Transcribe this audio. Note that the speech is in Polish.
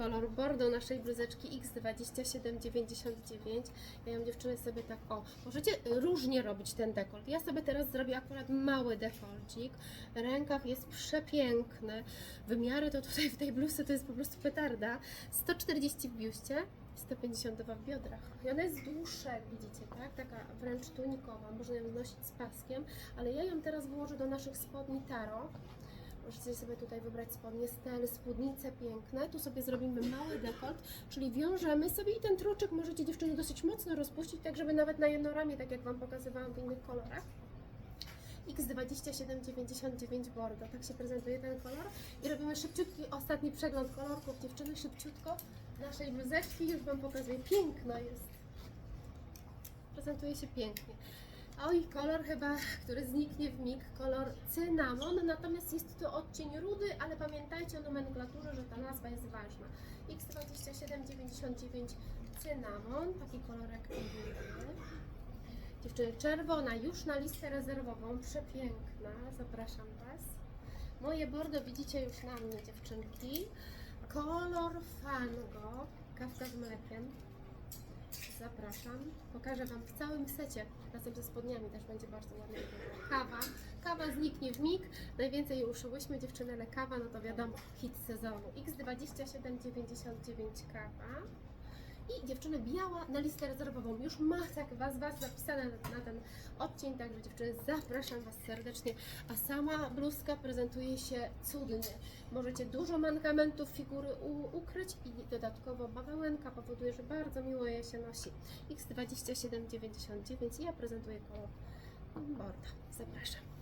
kolor bordo naszej bluzeczki X2799. Ja ją dziewczyny sobie tak, o, możecie różnie robić ten dekolt. Ja sobie teraz zrobię akurat mały dekolcik. Rękaw jest przepiękny. Wymiary to tutaj w tej bluzy to jest po prostu petarda. 140 w biuście, 152 w biodrach. I ona jest dłuższa, jak widzicie, tak? Taka wręcz tunikowa. Można ją nosić z paskiem, ale ja ją teraz włożę do naszych spodni Taro. Możecie sobie tutaj wybrać spodnie stel, spódnice piękne. Tu sobie zrobimy mały dekolt, czyli wiążemy sobie i ten truczek możecie dziewczyny dosyć mocno rozpuścić, tak żeby nawet na jedno ramię, tak jak Wam pokazywałam w innych kolorach. X2799 Bordo, tak się prezentuje ten kolor. I robimy szybciutki ostatni przegląd kolorków. Dziewczyny, szybciutko naszej bluzeczki już Wam pokazuję. Piękna jest. Prezentuje się pięknie. Oj, kolor chyba, który zniknie w mig, kolor cynamon, natomiast jest to odcień rudy, ale pamiętajcie o nomenklaturze, że ta nazwa jest ważna. X2799 cynamon, taki kolorek. Dziewczyny, czerwona już na listę rezerwową, przepiękna, zapraszam Was. Moje bordo widzicie już na mnie, dziewczynki. Kolor fango, kawka z mlekiem. Zapraszam. Pokażę Wam w całym secie, razem ze spodniami też będzie bardzo wyglądała. Kawa. Kawa zniknie w mig. Najwięcej jej uszyłyśmy dziewczyny, ale kawa, no to wiadomo, hit sezonu. X2799 kawa. I dziewczyny biała na listę rezerwową. Już masak Was, Was zapisane na, ten odcień, także dziewczyny zapraszam Was serdecznie. A sama bluzka prezentuje się cudnie. Możecie dużo mankamentów figury ukryć i dodatkowo bawełenka powoduje, że bardzo miło je się nosi. X2799 i ja prezentuję kolor borda. Zapraszam.